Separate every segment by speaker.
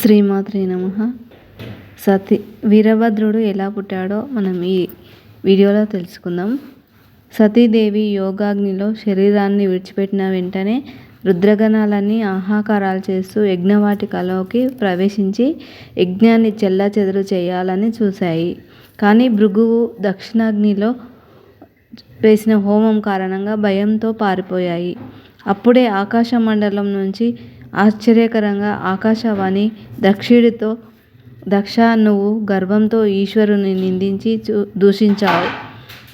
Speaker 1: శ్రీమాత్రే నమ. సతీ వీరభద్రుడు ఎలా పుట్టాడో మనం ఈ వీడియోలో తెలుసుకుందాం. సతీదేవి యోగాగ్నిలో శరీరాన్ని విడిచిపెట్టిన వెంటనే రుద్రగణాలన్నీ ఆహాకారాలు చేస్తూ యజ్ఞవాటికలోకి ప్రవేశించి యజ్ఞాన్ని చెల్లాచెదురు చేయాలని చూశాయి. కానీ భృగువు దక్షిణాగ్నిలో వేసిన హోమం కారణంగా భయంతో పారిపోయాయి. అప్పుడే ఆకాశ మండలం నుంచి ఆశ్చర్యకరంగా ఆకాశవాణి దక్షుడితో దక్ష నువ్వు గర్వంతో ఈశ్వరుని నిందించి దూషించావు.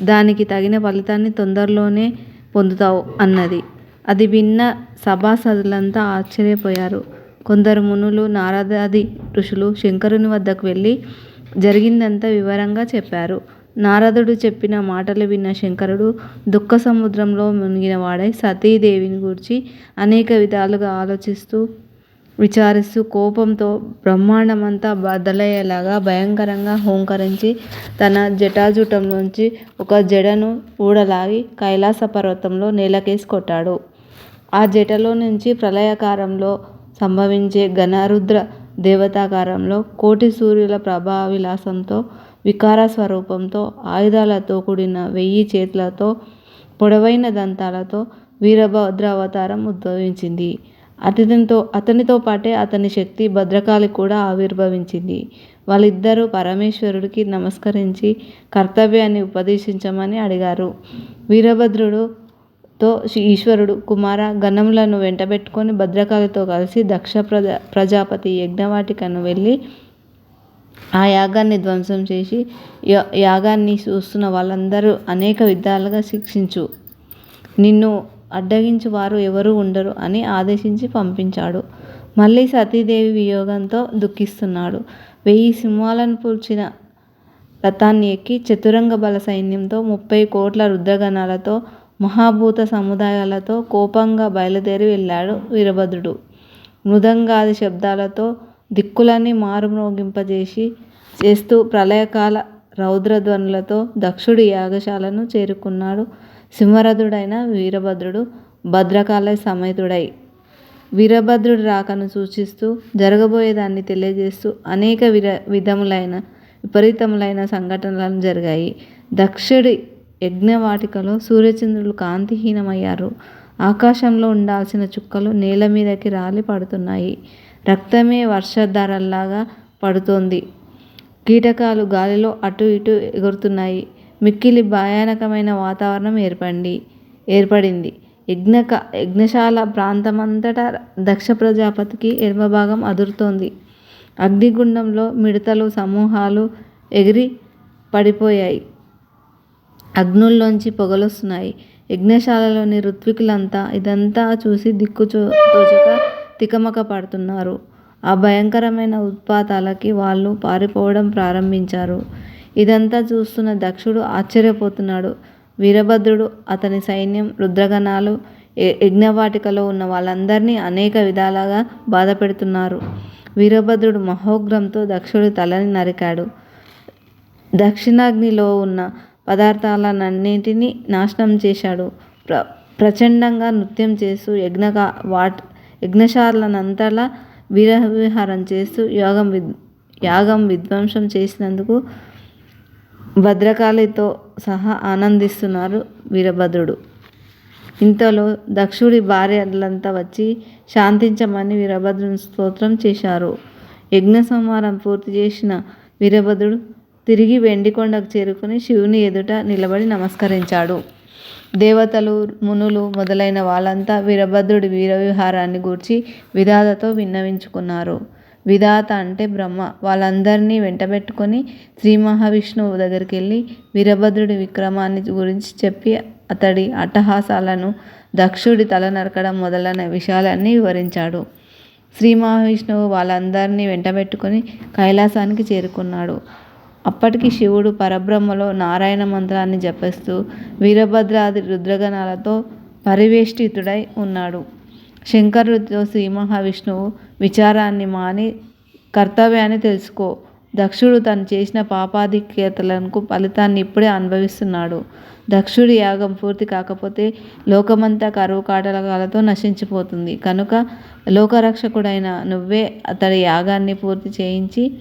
Speaker 1: దానికి తగిన ఫలితాన్ని తొందరలోనే పొందుతావు అన్నది. అది విన్న సభాసదులంతా ఆశ్చర్యపోయారు. కొందరు మునులు నారదాది ఋషులు శంకరుని వద్దకు వెళ్ళి జరిగిందంతా వివరంగా చెప్పారు. నారదుడు చెప్పిన మాటలు విన్న శంకరుడు దుఃఖ సముద్రంలో మునిగినవాడై సతీదేవిని గూర్చి అనేక విధాలుగా ఆలోచిస్తూ విచారిస్తూ కోపంతో బ్రహ్మాండమంతా బద్దలయ్యేలాగా భయంకరంగా హోంకరించి తన జటాజుటంలోంచి ఒక జడను ఊడలాగి కైలాస పర్వతంలో నేలకేసి కొట్టాడు. ఆ జటలో నుంచి ప్రళయకారంలో సంభవించే ఘనరుద్ర దేవతాకారంలో కోటి సూర్యుల ప్రభావిలాసంతో వికార స్వరూపంతో ఆయుధాలతో కూడిన వెయ్యి చేతులతో పొడవైన దంతాలతో వీరభద్రావతారం ఉద్భవించింది. అతనితో అతనితో పాటే అతని శక్తి భద్రకాళి కూడా ఆవిర్భవించింది. వాళ్ళిద్దరూ పరమేశ్వరుడికి నమస్కరించి కర్తవ్యాన్ని ఉపదేశించమని అడిగారు. వీరభద్రుడుతో ఈశ్వరుడు కుమార గణములను వెంటబెట్టుకొని భద్రకాళితో కలిసి దక్ష ప్రజ ప్రజాపతి యజ్ఞవాటికను వెళ్ళి ఆ యాగాన్ని ధ్వంసం చేసి యాగాన్ని చూస్తున్న వాళ్ళందరూ అనేక విధాలుగా శిక్షించు. నిన్ను అడ్డగించు వారు ఎవరు ఉండరు అని ఆదేశించి పంపించాడు. మళ్ళీ సతీదేవి వియోగంతో దుఃఖిస్తున్నాడు. వెయ్యి సింహాలను పూల్చిన రథాన్ని ఎక్కి చతురంగ బల సైన్యంతో ముప్పై కోట్ల రుద్రగణాలతో మహాభూత సముదాయాలతో కోపంగా బయలుదేరి వెళ్ళాడు వీరభద్రుడు. మృదంగాది శబ్దాలతో దిక్కులన్నీ మారుమ్రోగింపజేసి చేస్తూ ప్రళయకాల రౌద్రధ్వనులతో దక్షుడి యాగశాలను చేరుకున్నాడు సింహరథుడైన వీరభద్రుడు భద్రకాల సమేతుడై. వీరభద్రుడి రాకను సూచిస్తూ జరగబోయేదాన్ని తెలియజేస్తూ అనేక విర విధములైన విపరీతములైన సంఘటనలు జరిగాయి. దక్షుడి యజ్ఞవాటికలో సూర్యచంద్రులు కాంతిహీనమయ్యారు. ఆకాశంలో ఉండాల్సిన చుక్కలు నేల మీదకి రాలి పడుతున్నాయి. రక్తమే వర్షధారల్లాగా పడుతోంది. కీటకాలు గాలిలో అటు ఇటు ఎగురుతున్నాయి. మిక్కిలి భయానకమైన వాతావరణం ఏర్పడింది. ఏర్పడింది యజ్ఞక యజ్ఞశాల ప్రాంతమంతటా దక్ష ప్రజాపతికి ఎడమభాగం అదురుతోంది. అగ్నిగుండంలో మిడతలు సమూహాలు ఎగిరి పడిపోయాయి. అగ్నుల్లోంచి పొగలొస్తున్నాయి. యజ్ఞశాలలోని ఋత్వికులంతా ఇదంతా చూసి దిక్కు తోచక తికమక పడుతున్నారు ఆ భయంకరమైన ఉత్పాతాలకి వాళ్ళు పారిపోవడం ప్రారంభించారు. ఇదంతా చూస్తున్న దక్షుడు ఆశ్చర్యపోతున్నాడు. వీరభద్రుడు అతని సైన్యం రుద్రగణాలు యజ్ఞవాటికలో ఉన్న వాళ్ళందరినీ అనేక విధాలుగా బాధ పెడుతున్నారు వీరభద్రుడు మహోగ్రంతో దక్షుడి తలని నరికాడు. దక్షిణాగ్నిలో ఉన్న పదార్థాలన్నింటినీ నాశనం చేశాడు. ప్ర ప్రచండంగా నృత్యం చేస్తూ యజ్ఞ వాట్ యజ్ఞశాలనంతలా వీరవిహారం చేస్తూ యోగం విద్ యాగం విధ్వంసం చేసినందుకు భద్రకాళితో సహా ఆనందిస్తున్నారు వీరభద్రుడు. ఇంతలో దక్షుడి భార్యలంతా వచ్చి శాంతించమని వీరభద్రుని స్తోత్రం చేశారు. యజ్ఞ సంహారం పూర్తి చేసిన వీరభద్రుడు తిరిగి వెండికొండకు చేరుకుని శివుని ఎదుట నిలబడి నమస్కరించాడు. దేవతలు మునులు మొదలైన వాళ్ళంతా వీరభద్రుడి వీరవిహారాన్ని గూర్చి విధాతతో విన్నవించుకున్నారు. విధాత అంటే బ్రహ్మ. వాళ్ళందరినీ వెంటబెట్టుకొని శ్రీ మహావిష్ణువు దగ్గరికి వెళ్ళి వీరభద్రుడి విక్రమాన్ని గురించి చెప్పి అతడి అట్టహాసాలను దక్షుడి తల నరకడం మొదలైన విషయాలన్నీ వివరించాడు. శ్రీ మహావిష్ణువు వాళ్ళందరినీ వెంటబెట్టుకొని కైలాసానికి చేరుకున్నాడు. అప్పటికి శివుడు పరబ్రహ్మలో నారాయణ మంత్రాన్ని జపిస్తూ వీరభద్రాది రుద్రగణాలతో పరివేష్టితుడై ఉన్నాడు. శంకరుడితో శ్రీ మహావిష్ణువు విచారాన్ని మాని కర్తవ్యాన్ని తెలుసుకో. దక్షుడు తను చేసిన పాపాధిక్యతలకు ఫలితాన్ని ఇప్పుడే అనుభవిస్తున్నాడు. దక్షుడి యాగం పూర్తి కాకపోతే లోకమంతా కరువు కాటకాలతో నశించిపోతుంది. కనుక లోకరక్షకుడైన నువ్వే అతడి యాగాన్ని పూర్తి చేయించి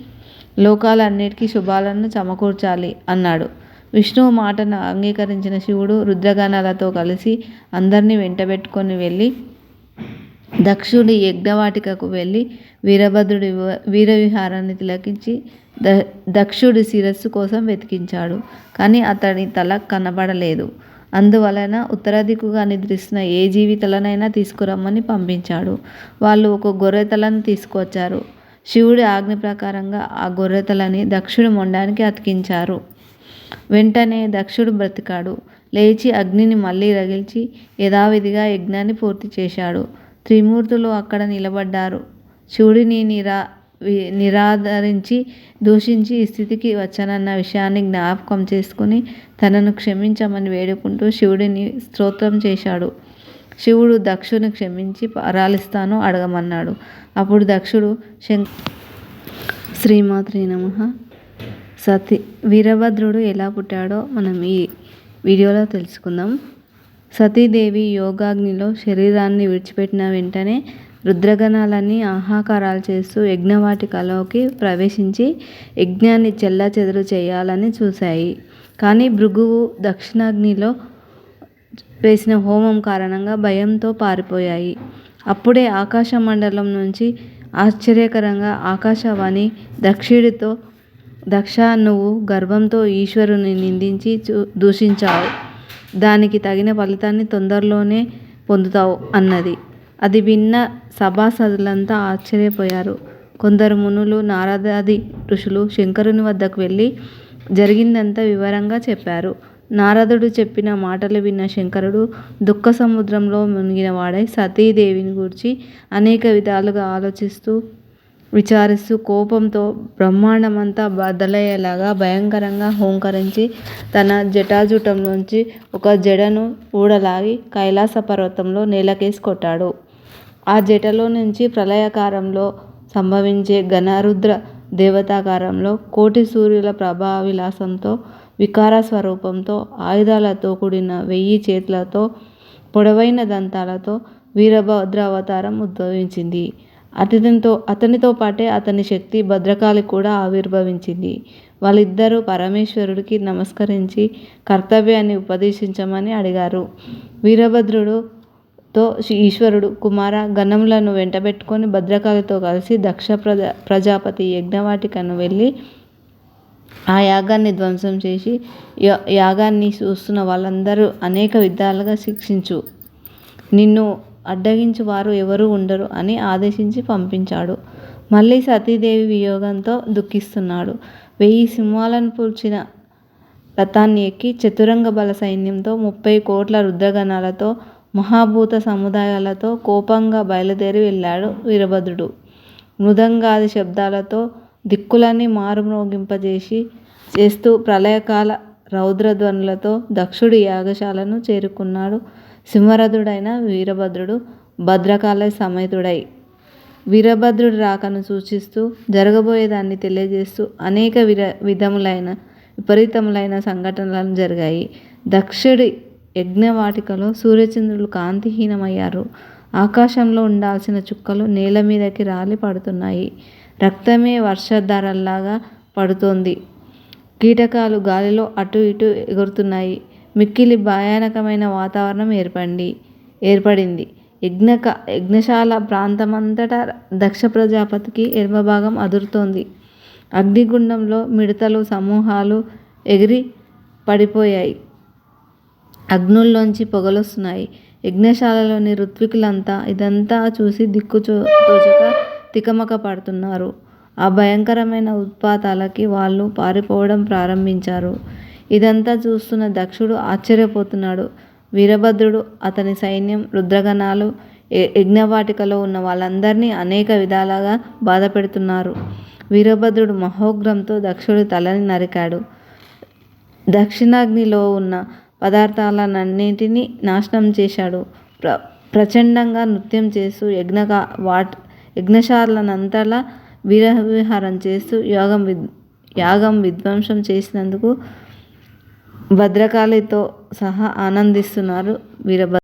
Speaker 1: లోకాలన్నిటికీ శుభాలను సమకూర్చాలి అన్నాడు. విష్ణువు మాటను అంగీకరించిన శివుడు రుద్రగణాలతో కలిసి అందరినీ వెంటబెట్టుకొని వెళ్ళి దక్షుడి యజ్ఞవాటికకు వెళ్ళి వీరభద్రుడి వీరవిహారాన్ని తిలకించి ద దక్షుడి శిరస్సు కోసం వెతికించాడు. కానీ అతడి తల కనబడలేదు. అందువలన ఉత్తర దిక్కుగా నిద్రిస్తున్న ఏ జీవితలనైనా తీసుకురమ్మని పంపించాడు. వాళ్ళు ఒక గొర్రెతలను తీసుకొచ్చారు శివుడి ఆజ్ఞ ప్రకారంగా ఆ గొర్రెతలని దక్షుడి మొండానికి అతికించారు. వెంటనే దక్షుడు బ్రతికాడు. లేచి అగ్నిని మళ్ళీ రగిల్చి యథావిధిగా యజ్ఞాన్ని పూర్తి చేశాడు. త్రిమూర్తులు అక్కడ నిలబడ్డారు. శివుడిని నిరా నిరాదరించి దూషించి ఈ స్థితికి వచ్చానన్న విషయాన్ని జ్ఞాపకం చేసుకుని తనను క్షమించమని వేడుకుంటూ శివుడిని స్తోత్రం చేశాడు. శివుడు దక్షుని క్షమించి పరాలిస్తాను అడగమన్నాడు. అప్పుడు దక్షుడు శంక శ్రీమాత్రి నమ. సతీ వీరభద్రుడు ఎలా పుట్టాడో మనం ఈ వీడియోలో తెలుసుకుందాం. సతీదేవి యోగాగ్నిలో శరీరాన్ని విడిచిపెట్టిన వెంటనే రుద్రగణాలన్నీ ఆహాకారాలు చేస్తూ యజ్ఞవాటికలోకి ప్రవేశించి యజ్ఞాన్ని చెల్లాచెదురు చేయాలని చూశాయి. కానీ భృగువు దక్షిణాగ్నిలో వేసిన హోమం కారణంగా భయంతో పారిపోయాయి. అప్పుడే ఆకాశ మండలం నుంచి ఆశ్చర్యకరంగా ఆకాశవాణి దక్షుడితో దక్ష నువ్వు గర్వంతో ఈశ్వరుని నిందించి దూషించావు. దానికి తగిన ఫలితాన్ని తొందరలోనే పొందుతావు అన్నది. అది విన్న సభాసదులంతా ఆశ్చర్యపోయారు. కొందరు మునులు నారదాది ఋషులు శంకరుని వద్దకు వెళ్ళి జరిగిందంతా వివరంగా చెప్పారు. నారదుడు చెప్పిన మాటలు విన్న శంకరుడు దుఃఖ సముద్రంలో మునిగినవాడై సతీదేవిని గూర్చి అనేక విధాలుగా ఆలోచిస్తూ విచారిస్తూ కోపంతో బ్రహ్మాండమంతా బదలయ్యేలాగా భయంకరంగా హోంకరించి తన జటాజుటంలోంచి ఒక జడను ఊడలాగి కైలాస పర్వతంలో నేలకేసి కొట్టాడు. ఆ జటలో నుంచి ప్రళయకారంలో సంభవించే ఘనరుద్ర దేవతాకారంలో కోటి సూర్యుల ప్రభావ విలాసంతో వికార స్వరూపంతో ఆయుధాలతో కూడిన వెయ్యి చేతులతో పొడవైన దంతాలతో వీరభద్రావతారం ఉద్భవించింది. అతనితో అతనితో పాటే అతని శక్తి భద్రకాళి కూడా ఆవిర్భవించింది. వాళ్ళిద్దరూ పరమేశ్వరుడికి నమస్కరించి కర్తవ్యాన్ని ఉపదేశించమని అడిగారు. వీరభద్రుడు తో ఈశ్వరుడు కుమార గణములను వెంటబెట్టుకొని భద్రకాళితో కలిసి దక్ష ప్రజ ప్రజాపతి యజ్ఞవాటికను వెళ్ళి ఆ యాగాన్ని ధ్వంసం చేసి యాగాన్ని చూస్తున్న వాళ్ళందరూ అనేక విధాలుగా శిక్షించు. నిన్ను అడ్డగించు వారు ఎవరు ఉండరు అని ఆదేశించి పంపించాడు. మళ్ళీ సతీదేవి వియోగంతో దుఃఖిస్తున్నాడు. వెయ్యి సింహాలను పూల్చిన రథాన్ని ఎక్కి చతురంగ బల సైన్యంతో ముప్పై కోట్ల రుద్రగణాలతో మహాభూత సముదాయాలతో కోపంగా బయలుదేరి వెళ్ళాడు వీరభద్రుడు. మృదంగాది శబ్దాలతో దిక్కులన్నీ మారుమ్రోగింపజేసి చేస్తూ ప్రళయకాల రౌద్రధ్వనులతో దక్షుడి యాగశాలను చేరుకున్నాడు సింహరథుడైన వీరభద్రుడు భద్రకాల సమేతుడై. వీరభద్రుడి రాకను సూచిస్తూ జరగబోయేదాన్ని తెలియజేస్తూ అనేక విర విధములైన విపరీతములైన సంఘటనలను జరిగాయి. దక్షుడి యజ్ఞవాటికలో సూర్యచంద్రులు కాంతిహీనమయ్యారు. ఆకాశంలో ఉండాల్సిన చుక్కలు నేల మీదకి రాలి పడుతున్నాయి. రక్తమే వర్షధారల్లాగా పడుతోంది. కీటకాలు గాలిలో అటు ఇటు ఎగురుతున్నాయి. మిక్కిలి భయానకమైన వాతావరణం ఏర్పడి ఏర్పడింది. యజ్ఞక యజ్ఞశాల ప్రాంతమంతటా దక్ష ప్రజాపతికి ఎడమభాగం అదురుతోంది. అగ్నిగుండంలో మిడతలు సమూహాలు ఎగిరి పడిపోయాయి. అగ్నుల్లోంచి పొగలొస్తున్నాయి. యజ్ఞశాలలోని ఋత్వికులంతా ఇదంతా చూసి దిక్కు తోచక తికమక పడుతున్నారు. ఆ భయంకరమైన ఉత్పాతాలకి వాళ్ళు పారిపోవడం ప్రారంభించారు. ఇదంతా చూస్తున్న దక్షుడు ఆశ్చర్యపోతున్నాడు. వీరభద్రుడు అతని సైన్యం రుద్రగణాలు యజ్ఞవాటికలో ఉన్న వాళ్ళందరినీ అనేక విధాలుగా బాధ పెడుతున్నారు వీరభద్రుడు మహోగ్రంతో దక్షుడి తలని నరికాడు. దక్షిణాగ్నిలో ఉన్న పదార్థాలన్నింటినీ నాశనం చేశాడు. ప్ర ప్రచండంగా నృత్యం చేస్తూ యజ్ఞగా వాట్ యజ్ఞశాలనంతలా వీరవిహారం చేస్తూ యోగం యాగం విధ్వంసం చేసినందుకు భద్రకాళితో సహా ఆనందిస్తున్నారు వీరభద్ర